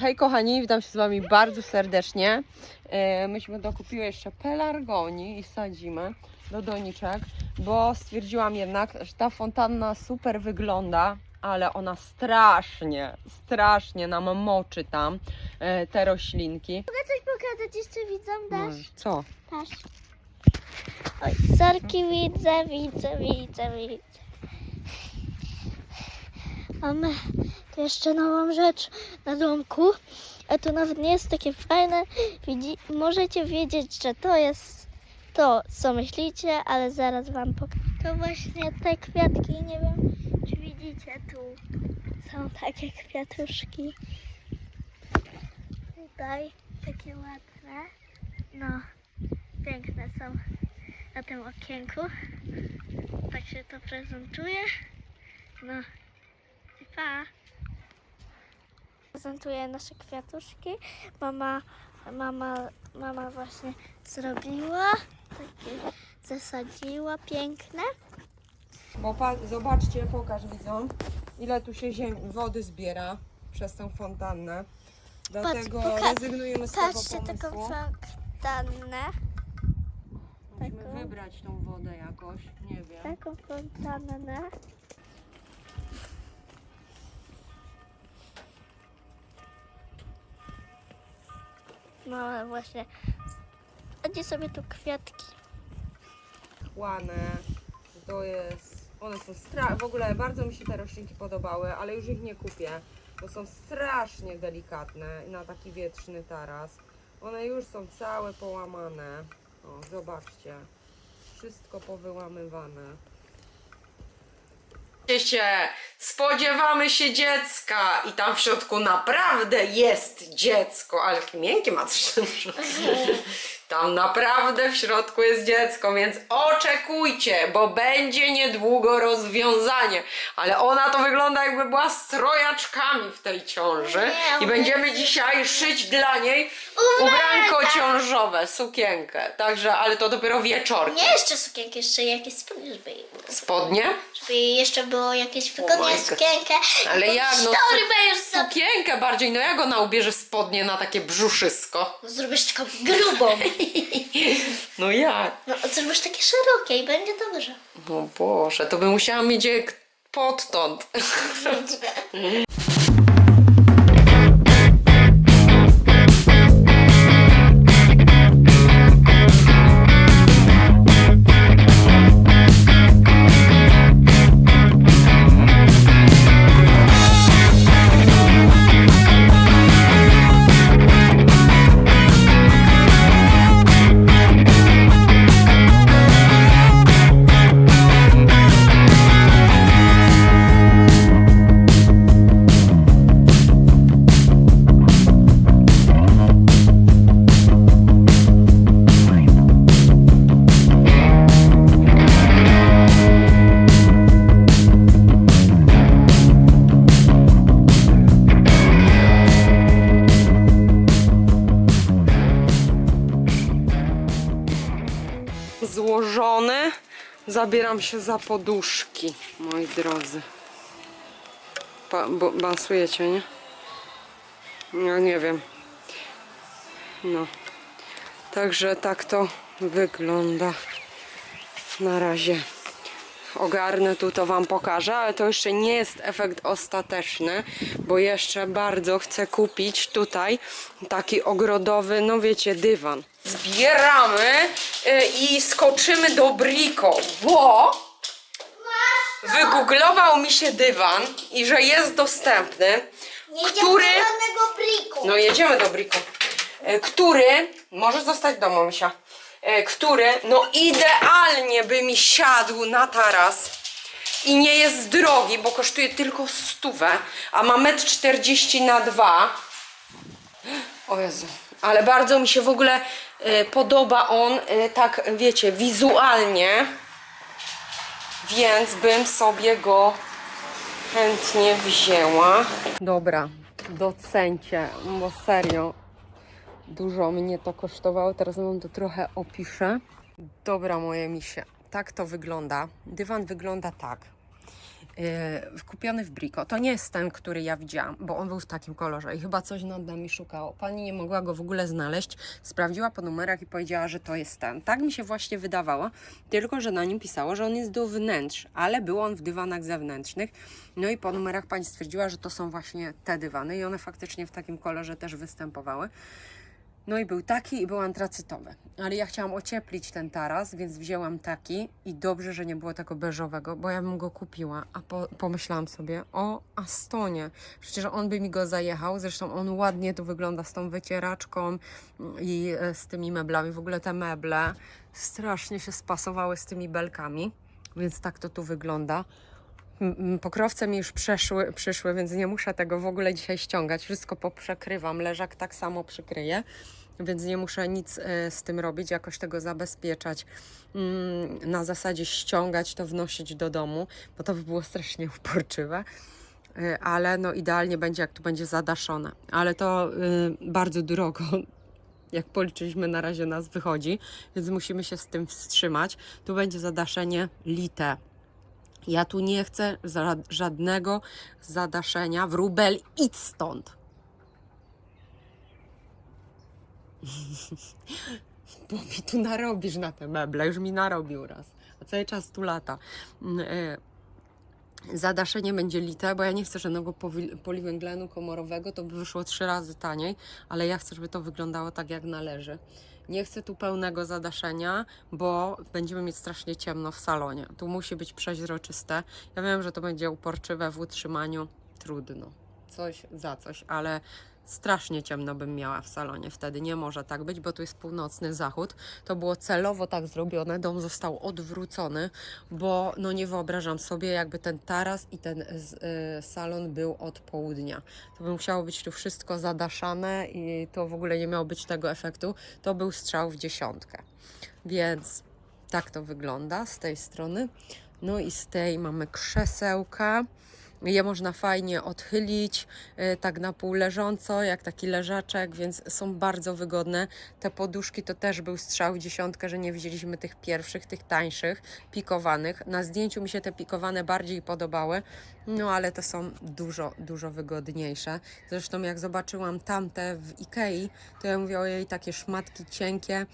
Hej kochani, witam się z Wami bardzo serdecznie. E, myśmy dokupiły jeszcze pelargonii i sadzimy do doniczek, bo stwierdziłam jednak, że ta fontanna super wygląda, ale ona strasznie, strasznie nam moczy tam e, te roślinki. Mogę coś pokazać jeszcze widzom, dasz? Możesz, Co? Dasz. Oj, sorki widzę, widzę, widzę, widzę. Mamy jeszcze nową rzecz na domku. A to nawet nie jest takie fajne. Widzi, możecie wiedzieć, że to jest to, co myślicie, ale zaraz wam pokażę. To właśnie te kwiatki, nie wiem, czy widzicie tu. Są takie kwiatuszki. Tutaj takie ładne. No, piękne są na tym okienku. Tak się to prezentuje. No pa. Prezentuję nasze kwiatuszki. Mama, mama, mama właśnie zrobiła. Takie zasadziła, piękne. Bo pa- zobaczcie, pokaż widzom, ile tu się ziem- wody zbiera przez tą fontannę. Dlatego poka- rezygnujemy z tego Patrzcie taką pomysłu. fontannę. Musimy taką. wybrać tą wodę jakoś, nie wiem. Taką fontannę. Ale właśnie. Chodzi sobie tu kwiatki. Łane, to jest, one są stra... w ogóle bardzo mi się te roślinki podobały, ale już ich nie kupię, bo są strasznie delikatne na taki wietrzny taras. One już są całe połamane. O, zobaczcie, wszystko powyłamywane. Się, spodziewamy się dziecka i tam w środku naprawdę jest dziecko, ale jakie miękkie ma Tam naprawdę w środku jest dziecko, więc oczekujcie, bo będzie niedługo rozwiązanie. Ale ona to wygląda jakby była strojaczkami w tej ciąży. Nie, I będziemy dzisiaj szyć dla niej ubranko ciążowe, sukienkę. Także, ale to dopiero wieczorkiem. Nie jeszcze sukienkę, jeszcze jakieś spodnie, żeby jej było. Spodnie? Żeby jej jeszcze było jakieś my wygodnie God. sukienkę. Ale jak, no, Story su- będziesz za... Sukienkę bardziej, no jak ona ubierze spodnie na takie brzuszysko? Zrobisz taką grubą. No jak? No, zrobisz takie szerokie i będzie dobrze. No Boże, to by musiała mieć je podtąd. Zabieram się za poduszki, moi drodzy. Pa, bo, bansujecie, nie? No nie wiem. No. Także tak to wygląda na razie. Ogarnę tu, to Wam pokażę, ale to jeszcze nie jest efekt ostateczny, bo jeszcze bardzo chcę kupić tutaj taki ogrodowy, no wiecie, dywan. Zbieramy y, i skoczymy do Brico, bo wygooglował mi się dywan i że jest dostępny, który... No jedziemy do Brico. E, Który, może zostać domu, Misia. E, Który, no idealnie by mi siadł na taras i nie jest drogi, bo kosztuje tylko stówę, a ma 1,40 m na 2. O Jezu, ale bardzo mi się w ogóle e, podoba on, e, tak wiecie, wizualnie, więc bym sobie go chętnie wzięła. Dobra, docencie, bo serio, dużo mnie to kosztowało, teraz wam to trochę opiszę. Dobra, moje misie, tak to wygląda. Dywan wygląda tak. Yy, kupiony w Brico. To nie jest ten, który ja widziałam, bo on był w takim kolorze i chyba coś nade mi szukało. Pani nie mogła go w ogóle znaleźć. Sprawdziła po numerach i powiedziała, że to jest ten. Tak mi się właśnie wydawało, tylko że na nim pisało, że on jest do wnętrz, ale był on w dywanach zewnętrznych. No i po numerach pani stwierdziła, że to są właśnie te dywany i one faktycznie w takim kolorze też występowały. No i był taki i był antracytowy. Ale ja chciałam ocieplić ten taras, więc wzięłam taki i dobrze, że nie było tego beżowego, bo ja bym go kupiła. A po, pomyślałam sobie o Astonie. Przecież on by mi go zajechał. Zresztą on ładnie tu wygląda z tą wycieraczką i e, z tymi meblami. W ogóle te meble strasznie się spasowały z tymi belkami, więc tak to tu wygląda. Pokrowce mi już przeszły, przyszły, więc nie muszę tego w ogóle dzisiaj ściągać. Wszystko poprzekrywam. Leżak tak samo przykryję, więc nie muszę nic e, z tym robić, jakoś tego zabezpieczać. Mm, Na zasadzie ściągać to, wnosić do domu, bo to by było strasznie uporczywe. E, Ale no idealnie będzie, jak tu będzie zadaszone. Ale to y, bardzo drogo. Jak policzyliśmy, na razie nas wychodzi, więc musimy się z tym wstrzymać. Tu będzie zadaszenie lite. Ja tu nie chcę żadnego zadaszenia. Wróbel, idź stąd. Bo mi tu narobisz na te meble. Już mi narobił raz. A cały czas tu lata. Mm, e, Zadaszenie będzie lite, bo ja nie chcę żadnego poliwęglenu komorowego, to by wyszło trzy razy taniej, ale ja chcę, żeby to wyglądało tak jak należy. Nie chcę tu pełnego zadaszenia, bo będziemy mieć strasznie ciemno w salonie. Tu musi być przeźroczyste. Ja wiem, że to będzie uporczywe w utrzymaniu. Trudno. Coś za coś, ale strasznie ciemno bym miała w salonie wtedy. Nie może tak być, bo tu jest północny zachód. To było celowo tak zrobione. Dom został odwrócony, bo no nie wyobrażam sobie, jakby ten taras i ten y, salon był od południa. To by musiało być tu wszystko zadaszane i to w ogóle nie miało być tego efektu. To był strzał w dziesiątkę. Więc tak to wygląda z tej strony. No i z tej mamy krzesełka. Je można fajnie odchylić, y, tak na pół leżąco, jak taki leżaczek, więc są bardzo wygodne. Te poduszki to też był strzał w dziesiątkę, że nie widzieliśmy tych pierwszych, tych tańszych, pikowanych. Na zdjęciu mi się te pikowane bardziej podobały, no ale to są dużo, dużo wygodniejsze. Zresztą jak zobaczyłam tamte w Ikei, to ja mówię, ojej, takie szmatki cienkie.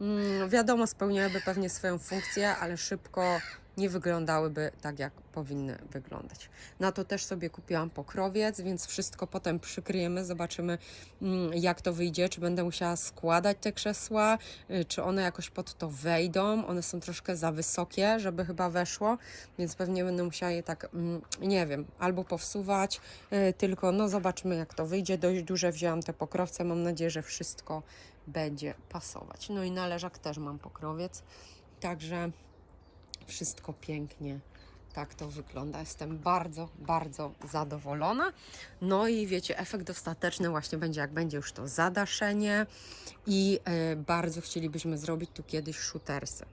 Mm, wiadomo, spełniałyby pewnie swoją funkcję, ale szybko nie wyglądałyby tak, jak powinny wyglądać. Na to też sobie kupiłam pokrowiec, więc wszystko potem przykryjemy, zobaczymy mm, jak to wyjdzie, czy będę musiała składać te krzesła, y, czy one jakoś pod to wejdą. One są troszkę za wysokie, żeby chyba weszło, więc pewnie będę musiała je tak, mm, nie wiem, albo powsuwać, y, tylko no zobaczymy jak to wyjdzie. Dość duże wzięłam te pokrowce, mam nadzieję, że wszystko będzie pasować. No i na leżak też mam pokrowiec, także wszystko pięknie. Tak to wygląda. Jestem bardzo, bardzo zadowolona. No i wiecie, efekt ostateczny właśnie będzie, jak będzie już to zadaszenie. I e, bardzo chcielibyśmy zrobić tu kiedyś shootersy.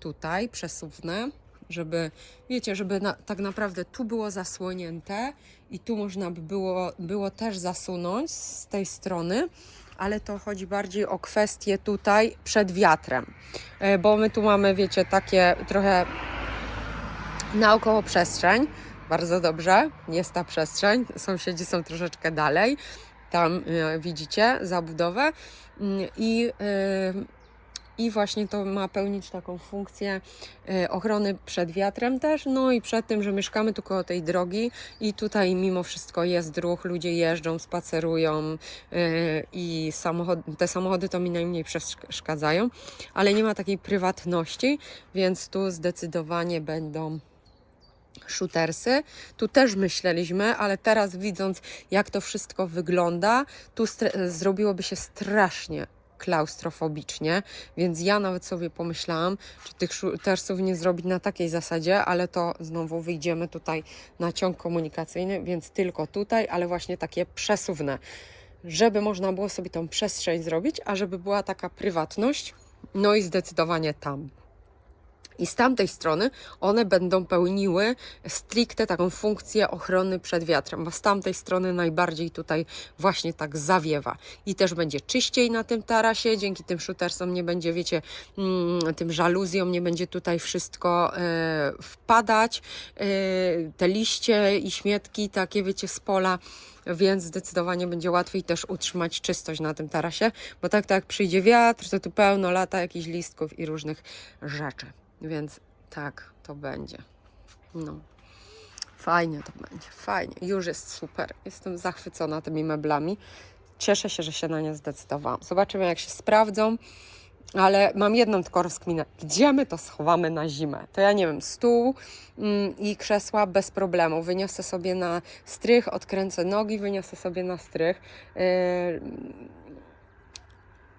Tutaj przesuwne, żeby, wiecie, żeby na, tak naprawdę tu było zasłonięte i tu można by było, było też zasunąć z tej strony, ale to chodzi bardziej o kwestię tutaj przed wiatrem, E, bo my tu mamy, wiecie, takie trochę naokoło przestrzeń. Bardzo dobrze, jest ta przestrzeń. Sąsiedzi są troszeczkę dalej. Tam e, widzicie zabudowę Mm, i, e, i właśnie to ma pełnić taką funkcję e, ochrony przed wiatrem też, no i przed tym, że mieszkamy tu koło tej drogi i tutaj mimo wszystko jest ruch, ludzie jeżdżą, spacerują e, i samochod, te samochody to mi najmniej przeszkadzają, ale nie ma takiej prywatności, więc tu zdecydowanie będą shootersy. Tu też myśleliśmy, ale teraz widząc, jak to wszystko wygląda, tu zrobiłoby się strasznie klaustrofobicznie, więc ja nawet sobie pomyślałam, czy tych shootersów nie zrobić na takiej zasadzie, ale to znowu wyjdziemy tutaj na ciąg komunikacyjny, więc tylko tutaj, ale właśnie takie przesuwne, żeby można było sobie tą przestrzeń zrobić, a żeby była taka prywatność, no i zdecydowanie tam. I z tamtej strony one będą pełniły stricte taką funkcję ochrony przed wiatrem, bo z tamtej strony najbardziej tutaj właśnie tak zawiewa. I też będzie czyściej na tym tarasie, dzięki tym shootersom nie będzie, wiecie, mm, tym żaluzjom nie będzie tutaj wszystko e, wpadać, e, te liście i śmietki takie, wiecie, z pola więc zdecydowanie będzie łatwiej też utrzymać czystość na tym tarasie, bo tak, tak przyjdzie wiatr, to tu pełno lata jakichś listków i różnych rzeczy, więc tak to będzie. No. Fajnie to będzie, fajnie. Już jest super. Jestem zachwycona tymi meblami. Cieszę się, że się na nie zdecydowałam. Zobaczymy, jak się sprawdzą. Ale mam jedną tylko rozkminę. Gdzie my to schowamy na zimę? To ja nie wiem, stół mm, i krzesła bez problemu. Wyniosę sobie na strych, odkręcę nogi, wyniosę sobie na strych. Yy,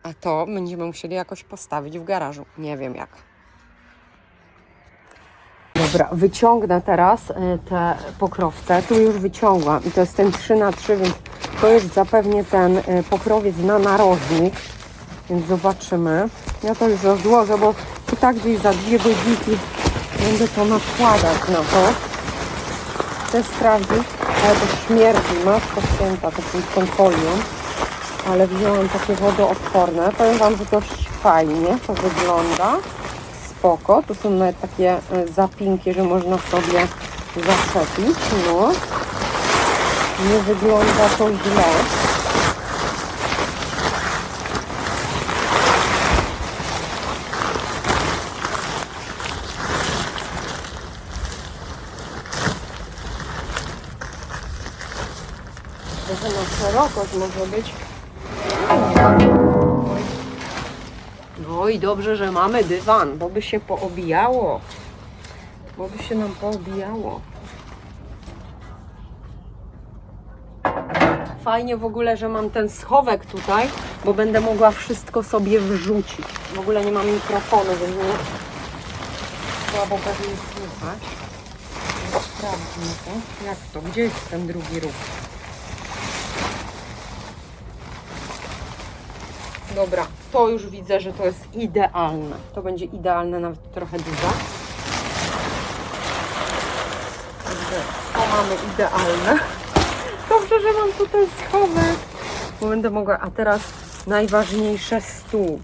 a to będziemy musieli jakoś postawić w garażu. Nie wiem jak. Dobra, wyciągnę teraz y, te pokrowce. Tu już wyciągłam i to jest ten 3 na 3 więc to jest zapewnie ten y, pokrowiec na narożnik. Więc zobaczymy. Ja to już rozłożę, bo i tak gdzieś za dwie godzinki będę to nakładać na to. Chcę sprawdzić, ale to śmierdzi. Masz święta takim folią. Ale wzięłam takie wodoodporne. Powiem Wam, że dość fajnie to wygląda. Spoko. Tu są nawet takie e, zapinki, że można sobie zaczepić. No. Nie wygląda to źle. Szerokość może być. No i dobrze, że mamy dywan, bo by się poobijało. Bo by się nam poobijało. Fajnie w ogóle, że mam ten schowek tutaj, bo będę mogła wszystko sobie wrzucić. W ogóle nie mam mikrofonu, więc nie słabo pewnie słuchać. Sprawdźmy to. Jak to? Gdzie jest ten drugi róg? Dobra, to już widzę, że to jest idealne. To będzie idealne, nawet trochę duże. To mamy idealne. Dobrze, że mam tutaj schowek, bo będę mogła. A teraz najważniejsze stół.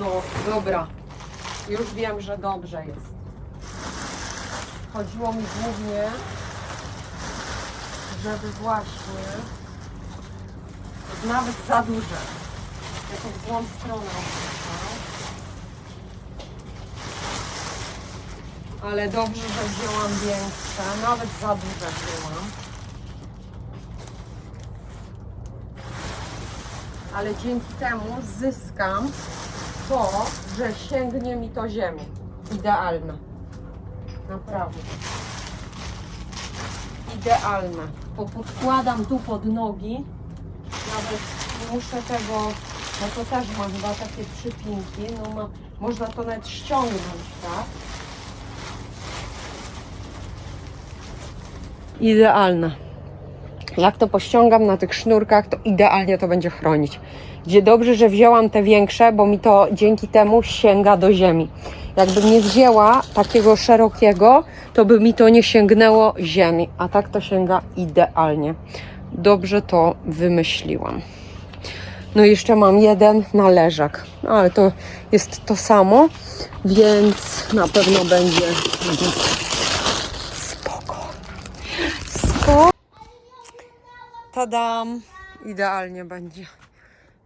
No, dobra. Już wiem, że dobrze jest. Chodziło mi głównie, żeby właśnie nawet za duże. Ja to w złą stronę. Ale dobrze, że wzięłam większe. Nawet za duże wzięłam. Ale dzięki temu zyskam to, że sięgnie mi to ziemi. Idealne. Naprawdę. Idealne. Bo podkładam tu pod nogi nawet muszę tego, no to też ma chyba takie przypinki, no ma, można to nawet ściągnąć, tak? Idealne. Jak to pościągam na tych sznurkach, to idealnie to będzie chronić. Gdzie dobrze, że wzięłam te większe, bo mi to dzięki temu sięga do ziemi. Jakbym nie wzięła takiego szerokiego, to by mi to nie sięgnęło ziemi, a tak to sięga idealnie dobrze to wymyśliłam. No i jeszcze mam jeden na leżak, no ale to jest to samo, więc na pewno będzie spoko. Spoko. Tadam. Idealnie będzie.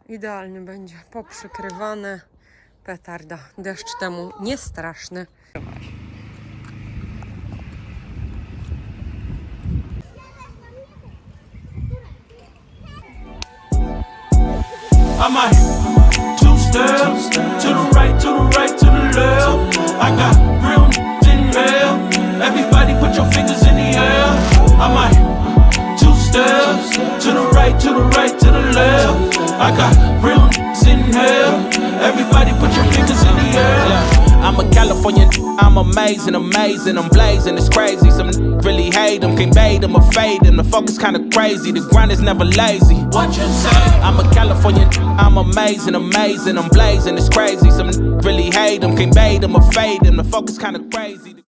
Idealnie będzie. Poprzykrywane. Petarda. Deszcz temu nie I might two steps to the right, to the right, to the left. I got real in hell. Everybody put your fingers in the air. I might two steps to the right, to the right, to the left. I got real in hell. Everybody put your fingers in the air. I'm a California, I'm amazing, amazing, I'm blazing, it's crazy. Some really hate them, can't bait them or fade them. The focus kinda crazy, the grind is never lazy. What you say? I'm a California, I'm amazing, amazing, I'm blazing, it's crazy. Some really hate them, can't bait them or fade them. The focus kinda crazy.